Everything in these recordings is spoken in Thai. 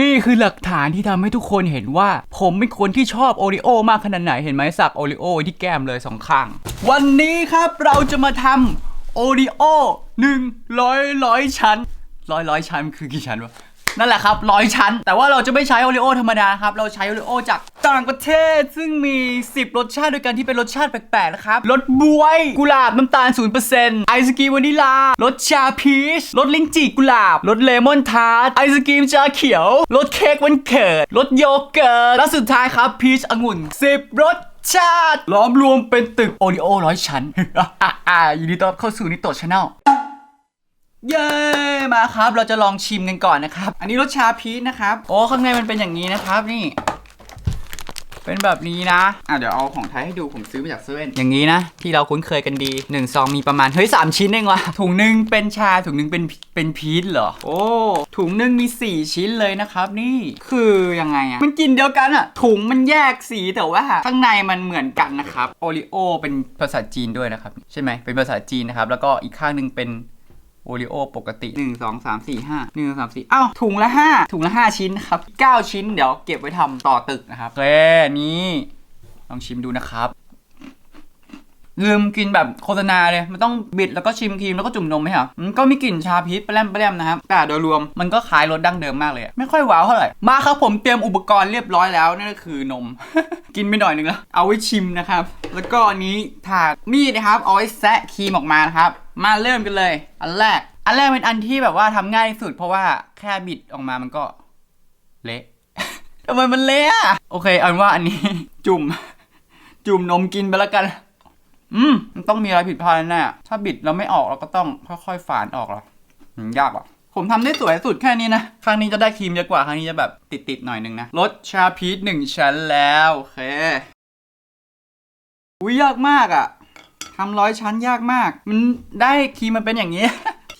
นี่คือหลักฐานที่ทำให้ทุกคนเห็นว่า ผมเป็นคนที่ชอบโอริโอมากขนาดไหนเห็นไหมสักโอริโอที่แก้มเลยสองข้าง วันนี้ครับเราจะมาทำโอริโอหนึ่งร้อยร้อยชั้นร้อยร้อยชั้นคือกี่ชั้นวะ นั่นแหละครับร้อยชั้น แต่ว่าเราจะไม่ใช้โอริโอธรรมดาครับ เราใช้โอริโอจากต่างประเทศ ซึ่งมี 10 รสชาติด้วยกันที่เป็นรสชาติแปลกๆนะครับ รสบวย กุหลาบน้ำตาล 0%ไอศกรีมวานิลา รสชาพีช รสลิ้นจี่กุหลาบ รสเลมอนทาร์ต ไอศกรีมชาเขียว รสเค้กวันเกิด รสโยเกิร์ต และสุดท้ายครับพีชองุ่น 10 รสชาติล้อมรวมเป็นตึกโอริโอร้อยชั้นยินดีต้อนรับเข้าสู่นิโตชาแนล เย้ มาครับ เราจะลองชิมกันก่อนนะครับ อันนี้รสชาพีชนะครับ โอ้ ข้างในมันเป็นอย่างนี้นะครับ นี่ เป็นแบบนี้นะ อะ เดี๋ยวเอาของไทยให้ดู ผมซื้อมาจากเซเว่น อย่างนี้นะ ที่เราคุ้นเคยกันดี1นึ่งซองมีประมาณ เฮ้ยสามชิ้นเองว่ะถุงหนึ่งเป็นชา ถุงหนึ่งเป็น เป็นพีชเหรอ โอ้ ถุงหนึ่งมี 4 ชิ้นเลยนะครับ นี่ คือยังไงอะมันกินเดียวกันอะถุงมันแยกสีแต่ว่าข้างในมันเหมือนกันนะครับ โอริโอเป็นภาษาจีนด้วยนะครับ ใช่ไหมเป็นภาษาจีนนะครับ แล้วก็อีกข้างหนึ่งเป็น โอริโอปกติ 1 2 3 4 5 1 2 3 4อ้าวถุงละ 5 ถุงละ 5 ชิ้นครับ 9 ชิ้นเดี๋ยวเก็บไว้ทำต่อตึกนะครับโอเคนี่ลองชิมดูนะครับ ลืมกินแบบโฆษณาเลย มันต้องบิดแล้วก็ชิมครีมแล้วก็จุ่มนมไหมครับมันก็มีกลิ่นชาพีชแปรมแปรมนะครับ แต่โดยรวมมันก็คล้ายรสดั้งเดิมมากเลย ไม่ค่อยว้าวเท่าไหร่ มาครับผมเตรียมอุปกรณ์เรียบร้อยแล้วนั่นก็คือนม กินไปหน่อยหนึงแล้ว เอาไว้ชิมนะครับ แล้วก็อันนี้ถากมีดนะครับ เอาไว้แซะครีมออกมานะครับ มาเริ่มกันเลย อันแรก อันแรกเป็นอันที่แบบว่าทำง่ายที่สุด เพราะว่าแค่บิดออกมามันก็เละทำไมมันเละโอเคเอาเป็นว่าอันนี้จุ่ม จุ่มนมกินไปแล้วกัน อืมมันต้องมีอะไรผิดพลาดแน่ถ้าบิดแล้วไม่ออกเราก็ต้องค่อยๆฝานออกหรอยากอะผมทำได้สวยสุดแค่นี้นะ ครั้งนี้จะได้ครีมเยอะกว่า ครั้งนี้จะแบบติดๆหน่อยนึงนะรสชาพีชหนึ่งชั้นแล้ว โอเค อุ้ยยากมากอะทำร้อยชั้นยากมาก มันได้ครีมมันเป็นอย่างนี้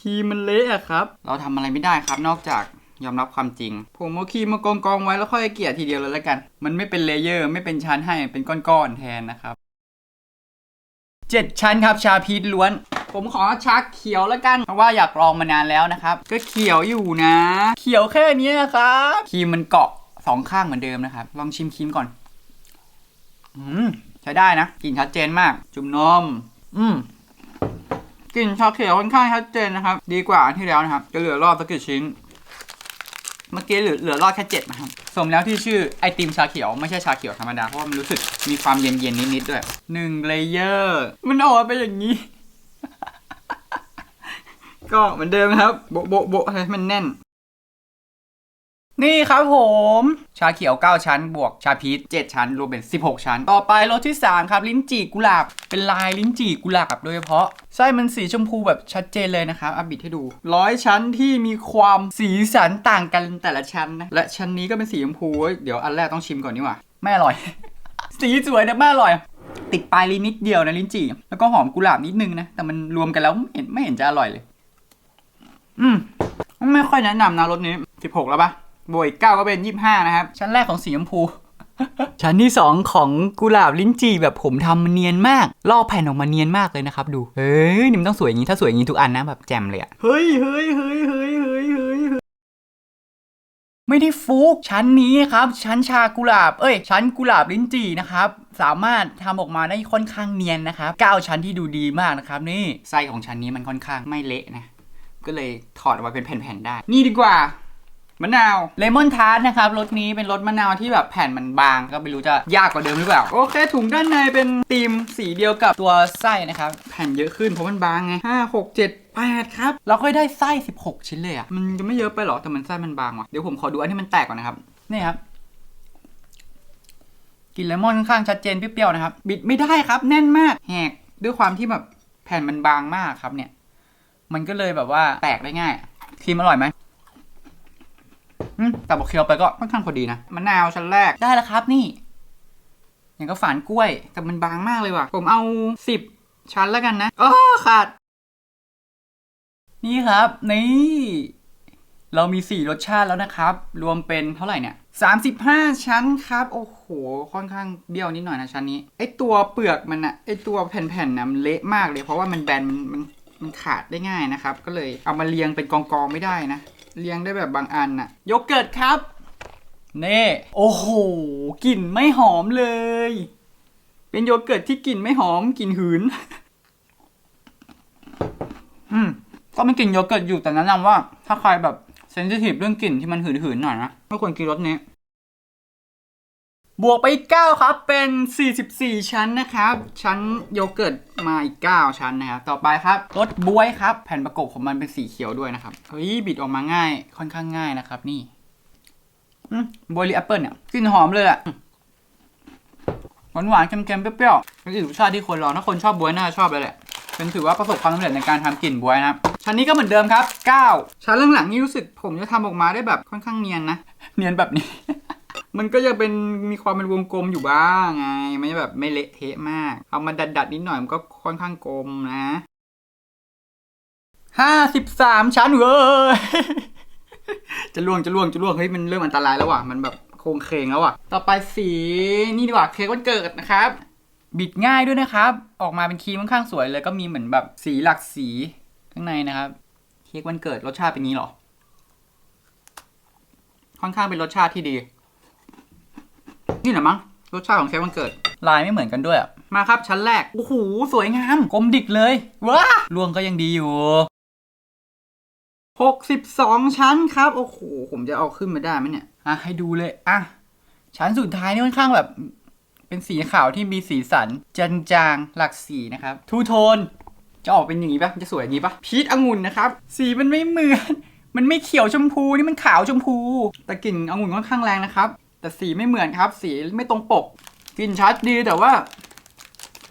ครีมมันเละอะครับ เราทำอะไรไม่ได้ครับ นอกจากยอมรับความจริง ผมเอาครีมมากองกองๆไว้แล้วค่อยเกลี่ยทีเดียวเลยแล้วกัน มันไม่เป็นเลเยอร์ ไม่เป็นชั้นให้ เป็นก้อนๆแทนนะครับ เจ็ดชั้นครับชาพีชล้วน ผมขอชาเขียวแล้วกัน เพราะว่าอยากลองมานานแล้วนะครับ ก็เขียวอยู่นะ เขียวแค่นี้นะครับครีมมันเกาะสองข้างเหมือนเดิมนะครับ ลองชิมครีมก่อน อืมใช้ได้นะกลิ่นชัดเจนมาก จุ่มนม อืมกลิ่นชาเขียวค่อนข้างชัดเจนนะครับ ดีกว่าที่แล้วนะครับ จะเหลือรอบสักกี่ชิ้น เมื่อกี้เหลือเหลือรอดแค่เจ็ดนะครับ สมแล้วที่ชื่อไอติมชาเขียวไม่ใช่ชาเขียวธรรมดา เพราะว่ามันรู้สึกมีความเย็นเย็นนิดๆด้วยหนึ่งเลเยอร์ มันออกมาเป็นอย่างนี้ ก็เหมือนเดิมครับ โบะโบะโบะให้มันแน่น นี่ครับผม ชาเขียว 9 ชั้น บวกชาพีช7ชั้น รวมเป็น 16 ชั้น ต่อไปรสที่ 3 ครับ ลิ้นจี่กุหลาบ เป็นลายลิ้นจี่กุหลาบโดยเฉพาะไส้มันสีชมพูแบบชัดเจนเลยนะครับอับิดให้ดูร้อยชั้นที่มีความสีสันต่างกันแต่ละชั้นนะและชั้นนี้ก็เป็นสีชมพูเดี๋ยวอันแรกต้องชิมก่อนนี่หว่าไม่อร่อย สีสวยแต่ไม่อร่อยติดปลายลิ้นนิดเดียวนะลิ้นจี่แล้วก็หอมกุหลาบนิดนึงนะ แต่มันรวมกันแล้วไม่เห็นไม่เห็นจะอร่อยเลย อืม ไม่ค่อยแนะนำนะรถนี้16แล้วปะ บวกอีก9ก็เป็น25นะครับ ชั้นแรกของสีชมพู ชั้นที่ 2 ของกุหลาบลิ้นจี่แบบผมทำมันเนียนมากลอกแผ่นออกมาเนียนมากเลยนะครับ ดูเฮ้ยนี่มันต้องสวยอย่างนี้ถ้าสวยอย่างนี้ทุกอันนะแบบแจ่มเลยอะเฮ้ยเฮ้ยเฮ้ยเฮ้ยเฮ้ยเฮ้ยไม่ได้ฟุกชั้นนี้ครับ ชั้นชากุหลาบเอ้ย ชั้นกุหลาบลิ้นจี่นะครับสามารถทำออกมาได้ค่อนข้างเนียนนะครับ9ชั้นที่ดูดีมากนะครับนี่ไส้ของชั้นนี้มันค่อนข้างไม่เละนะก็เลยถอดออกมาเป็นแผ่นๆได้ นี่ดีกว่า มะนาวเลมอนทาร์ตนะครับรสนี้เป็นรสมะนาวที่แบบแผ่นมันบาง ก็ไม่รู้จะยากกว่าเดิมหรือเปล่า โอเค ถุงด้านในเป็นธีมสีเดียวกับตัวไส้นะครับ แผ่นเยอะขึ้นเพราะมันบางไงห้าหกเจ็ดแปดครับ เราค่อยได้ไส้ 16 ชิ้นเลยอะมันจะไม่เยอะไปหรอแต่มันไส้มันบางว่ะเดี๋ยวผมขอดูอันที่มันแตกก่อนนะครับนี่ครับกลิ่นเลมอนค่อนข้างชัดเจนเปรี้ยวๆนะครับ บิดไม่ได้ครับ แน่นมากแหกด้วยความที่แบบแผ่นมันบางมากครับเนี่ย มันก็เลยแบบว่าแตกได้ง่ายครีมอร่อยไหม อืมแต่บอกเคี้ยวไปก็ค่อนข้างพอดีนะมะนาวชั้นแรกได้แล้วครับนี่ อย่างก็ฝานกล้วย แต่มันบางมากเลยว่ะ ผมเอาสิบชั้นแล้วกันนะโอ้ขาด นี่ครับ นี่ เรามีสี่รสชาติแล้วนะครับ รวมเป็นเท่าไหร่เนี่ยสามสิบห้าชั้นครับ โอ้โห ค่อนข้างเบี้ยวนิดหน่อยนะชั้นนี้ ไอตัวเปลือกมันอะไอตัวแผ่นๆนะมันเละมากเลย เพราะว่ามันแบนมันมันมันขาดได้ง่ายนะครับ ก็เลยเอามาเรียงเป็นกองๆไม่ได้นะ เรียงได้แบบบางอันน่ะ โยเกิร์ตครับ นี่ โอ้โหกลิ่นไม่หอมเลย เป็นโยเกิร์ตที่กลิ่นไม่หอมกลิ่นหืน อืมก็ไม่กลิ่นโยเกิร์ตอยู่แต่แนะนำว่า ถ้าใครแบบเซนซิทีฟเรื่องกลิ่นที่มันหืนๆหน่อยนะไม่ควรกินรสนี้ บวกไปอีก9ครับ เป็น 44 ชั้นนะครับ ชั้นโยเกิร์ตมาอีก 9 ชั้นนะครับ ต่อไปครับรสบวยครับ แผ่นประกบของมันเป็นสีเขียวด้วยนะครับ เฮ้ย บิดออกมาง่าย ค่อนข้างง่ายนะครับ นี่บวยรือแอปเปิลเนี่ยกลิ่นหอมเลยอะหวานหวานๆเค็มๆเปรี้ยวๆเป็นอีกรสชาติที่คนลองถ้าคนชอบบวยน่าจะชอบเลยแหละเป็นถือว่าประสบความสำเร็จในการทำกลิ่นบวยนะชั้นนี้ก็เหมือนเดิมครับ 9 ชั้นหลังๆนี่รู้สึกผมจะทำออกมาได้แบบค่อนข้างเนียนนะ เนียนแบบนี้ มันก็จะเป็นมีความเป็นวงกลมอยู่บ้างไงไม่แบบไม่เละเทะมาก เอามาดัดดัดๆนิดหน่อยมันก็ค่อนข้างกลมนะห้าสิบสามชั้นเว้ยจะล่วงจะล่วงจะล่วงเฮ้ยมันเริ่มอันตรายแล้วว่ะมันแบบโครงเคงแล้วว่ะ ต่อไปสีนี่ดีกว่าเค้กวันเกิดนะครับ บิดง่ายด้วยนะครับ ออกมาเป็นครีมค่อนข้างสวยเลยก็มีเหมือนแบบสีหลักสีข้างในนะครับ เค้กวันเกิดรสชาติเป็นงี้หรอ ค่อนข้างเป็นรสชาติที่ดี นี่แหละมั้งรสชาติของเค้กวันเกิด ลายไม่เหมือนกันด้วยอะมาครับชั้นแรก โอ้โห สวยงาม กลมดิกเลย ว้าลวงก็ยังดีอยู่ 62 ชั้นครับ โอ้โห ผมจะเอาขึ้นมาได้ไหมเนี่ย อะ ให้ดูเลย อะ ชั้นสุดท้ายนี่ค่อนข้างแบบ เป็นสีขาวที่มีสีสันจางๆ หลักสีนะครับ ทูโทน จะออกเป็นอย่างนี้ปะมันจะสวยอย่างนี้ปะพีชองุ่นนะครับ สีมันไม่เหมือน มันไม่เขียวชมพู นี่มันขาวชมพู แต่กลิ่นองุ่นค่อนข้างแรงนะครับ แต่สีไม่เหมือนครับ สีไม่ตรงปกกลิ่นชัดดีแต่ว่า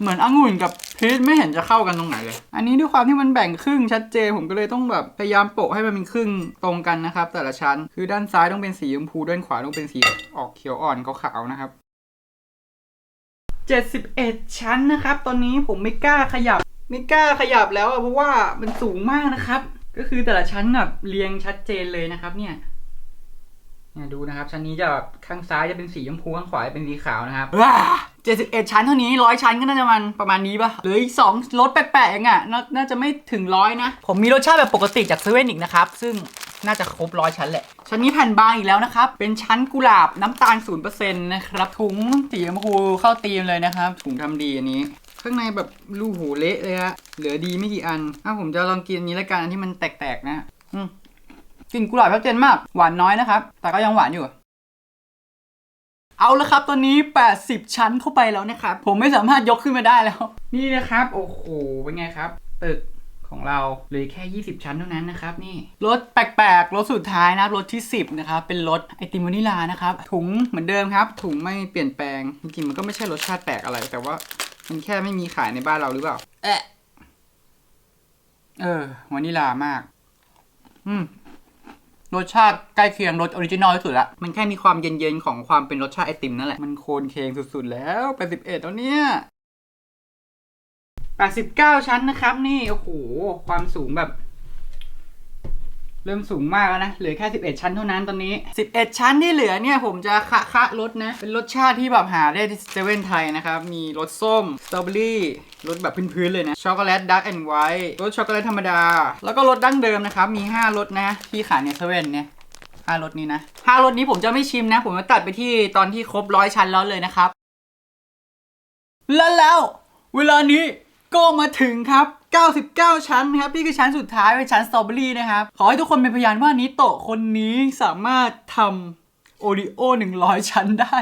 เหมือนองุ่นกับพีชไม่เห็นจะเข้ากันตรงไหนเลย อันนี้ด้วยความที่มันแบ่งครึ่งชัดเจนผมก็เลยต้องแบบพยายามโปะให้มันเป็นครึ่งตรงกันนะครับ แต่ละชั้นคือด้านซ้ายต้องเป็นสีชมพูด้านขวาต้องเป็นสีออกเขียวอ่อนขาวๆนะครับ71 ชั้นนะครับ ตอนนี้ผมไม่กล้าขยับ ไม่กล้าขยับแล้วเพราะว่ามันสูงมากนะครับ ก็คือแต่ละชั้นแบบเรียงชัดเจนเลยนะครับเนี่ย เนี่ยดูนะครับ ชั้นนี้จะแบบข้างซ้ายจะเป็นสีชมพูข้างขวาจะเป็นสีขาวนะครับว้าเจ็ดสิบเอ็ดชั้นเท่านี้ร้อยชั้นก็น่าจะมันประมาณนี้ปะเหลืออีกสองรสแปลกๆเองอะนาน่าจะไม่ถึงร้อยนะ ผมมีรสชาติแบบปกติจากเซเว่นอีกนะครับ ซึ่งน่าจะครบร้อยชั้นแหละ ชั้นนี้แผ่นบางอีกแล้วนะครับ เป็นชั้นกุหลาบน้ำตาลศูนย์เปอร์เซ็นต์นะครับ ถุงสีชมพูเข้าตีมเลยนะครับ ถุงทำดีอันนี้ ข้างในแบบรูหูเละเลยฮะเหลือดีไม่กี่อันอะผมจะลองกินอันนี้แล้วกันอันที่มันแตกๆนะ อืม กลิ่นกุหลาบชัดเจนมาก หวานน้อยนะครับ แต่ก็ยังหวานอยู่ เอาละครับ ตอนนี้ 80 ชั้นเข้าไปแล้วนะครับ ผมไม่สามารถยกขึ้นมาได้แล้ว นี่นะครับ โอ้โห เป็นไงครับ ตึกของเราเหลือแค่ 20 ชั้นเท่านั้นนะครับ นี่ รถแปลกๆ รถสุดท้ายนะครับรถที่ 10 นะครับ เป็นรถไอติมวานิลานะครับ ถุงเหมือนเดิมครับ ถุงไม่เปลี่ยนแปลง จริงๆ มันก็ไม่ใช่รสชาติแปลกอะไร แต่ว่ามันแค่ไม่มีขายในบ้านเราหรือเปล่า เอะเออวานิลามาก อืม รสชาติใกล้เคียงรสออริจินอลที่สุดละมันแค่มีความเย็นๆของความเป็นรสชาติไอติมนั่นแหละ มันโคนเคงสุดๆแล้ว81แล้วเนี่ย89ชั้นนะครับ นี่ โอ้โห ความสูงแบบ เริ่มสูงมากแล้วนะ เหลือแค่ 11 ชั้นเท่านั้นตอนนี้ 11 ชั้นที่เหลือเนี่ย ผมจะคะคะรสนะ เป็นรสชาติที่แบบหาได้ที่เซเว่นไทยนะครับ มีรสส้ม สตรอเบอรี่ รสแบบพื้นๆเลยนะ ช็อกโกแลตดักแอนด์ไวท์ รสช็อกโกแลตธรรมดา แล้วก็รสดั้งเดิมนะครับ มี 5 รสนะ ที่ขายในเซเว่นเนี่ยห้ารสนี้นะห้ารสนี้ผมจะไม่ชิมนะ ผมจะตัดไปที่ตอนที่ครบร้อยชั้นแล้วเลยนะครับ และแล้ว เวลานี้ก็มาถึงครับ 99 ชั้นนะครับนี่คือชั้นสุดท้ายเป็นชั้นสตรอเบอรี่นะครับ ขอให้ทุกคนเป็นพยานว่านิโตะคนนี้สามารถทำโอริโอ 100 ชั้นได้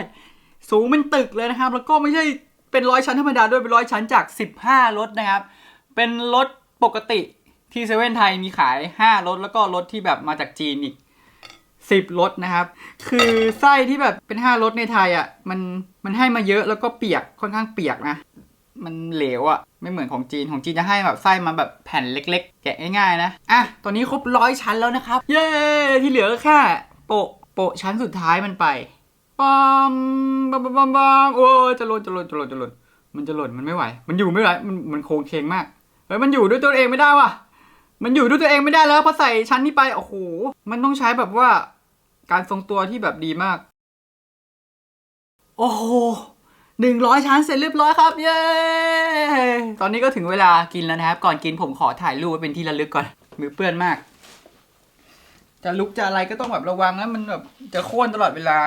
สูงเป็นตึกเลยนะครับ แล้วก็ไม่ใช่เป็นร้อยชั้นธรรมดาด้วยเป็นร้อยชั้นจาก 15รถนะครับ เป็นรถปกติที่เซเว่นไทยมีขาย 5รถแล้วก็รถที่แบบมาจากจีนอีกสิบรสนะครับ คือไส้ที่แบบเป็นห้ารสในไทยอะมันมันให้มาเยอะแล้วก็เปียกค่อนข้างเปียกนะ มันเหลวอะ ไม่เหมือนของจีนของจีนจะให้แบบไส้มาแบบแผ่นเล็ก ๆ แกะง่ายๆนะอะตอนนี้ครบร้อยชั้นแล้วนะครับ เย้ที่เหลือก็แค่ โปะโปะชั้นสุดท้ายมันไปปอมปอมปอมปอมปอมโอ้จะหล่นจะหล่นจะหล่นจะหล่นมันจะหล่นมันไม่ไหว มันอยู่ไม่ไหวมันมันโค้งเคงมากเฮ้ยมันอยู่ด้วยตัวเองไม่ได้ว่ะ มันอยู่ด้วยตัวเองไม่ได้แล้วพอใส่ชั้นนี้ไปโอ้โหมันต้องใช้แบบว่า การทรงตัวที่แบบดีมาก โอ้โห หนึ่งร้อยชั้นเสร็จเรียบร้อยครับเย้ตอนนี้ก็ถึงเวลากินแล้วนะครับ ก่อนกินผมขอถ่ายรูปไว้เป็นที่ระลึกก่อนมือเปื้อนมาก จะลุกจะอะไรก็ต้องแบบระวังนะมันแบบจะโค่นตลอดเวลา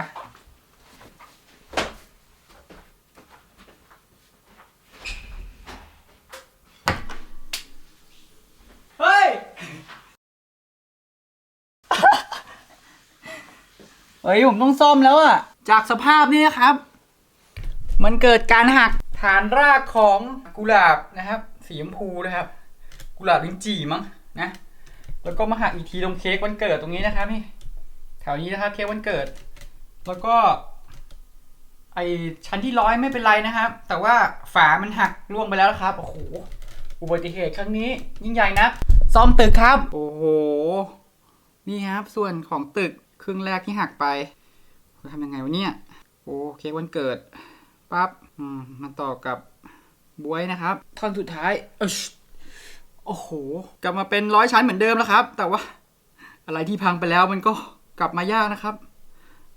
เฮ้ยผมต้องซ่อมแล้วอะจากสภาพนี้ครับ มันเกิดการหักฐานรากของกุหลาบนะครับ สีชมพูนะครับ กุหลาบลิ้นจี่มั้งนะ แล้วก็มาหักอีกทีตรงเค้กวันเกิดตรงนี้นะครับนี่แถวนี้นะครับเค้กวันเกิด แล้วก็ ไอชั้นที่ร้อยไม่เป็นไรนะครับ แต่ว่าฝามันหักร่วงไปแล้วครับโอ้โหอุบัติเหตุครั้งนี้ ยิ่งใหญ่นะซ่อมตึกครับ โอ้โหนี่ครับ ส่วนของตึกครึ่งแรกที่หักไปจะทำยังไงวะเนี่ยโอเค้วันเกิด ปั๊บมมาต่อกับบวยนะครับ ท่อนสุดท้ายโอ้โห กลับมาเป็นร้อยชั้นเหมือนเดิมแล้วครับ แต่ว่า อะไรที่พังไปแล้วมันก็กลับมายากนะครับ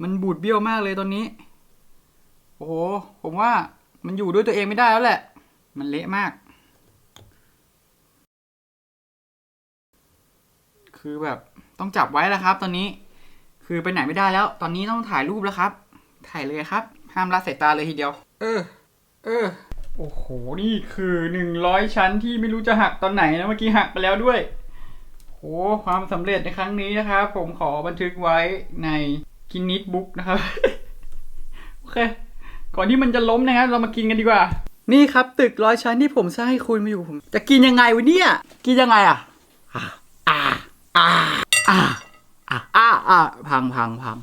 มันบูดเบี้ยวมากเลยตอนนี้ โอ้โห ผมว่ามันอยู่ด้วยตัวเองไม่ได้แล้วแหละ มันเละมาก คือแบบต้องจับไว้แล้วครับ ตอนนี้ คือไปไหนไม่ได้แล้ว ตอนนี้ต้องถ่ายรูปแล้วครับ ถ่ายเลยครับ ห้ามละสายตาเลยทีเดียว เออ เออ โอ้โห นี่คือหนึ่งร้อยชั้นที่ไม่รู้จะหักตอนไหนนะ เมื่อกี้หักไปแล้วด้วยโหความสำเร็จในครั้งนี้นะครับ ผมขอบันทึกไว้ในกินนิดบุ๊กนะครับ โอเค ก่อนที่มันจะล้มนะครับ เรามากินกันดีกว่า นี่ครับตึกร้อยชั้นที่ผมสร้างให้คุณมาอยู่ผม จะกินยังไงวะเนี่ย กินยังไงอะอ่าอ่าอ่าอ่าอ่าอ่าพังพังพัง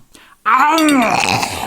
อ้าว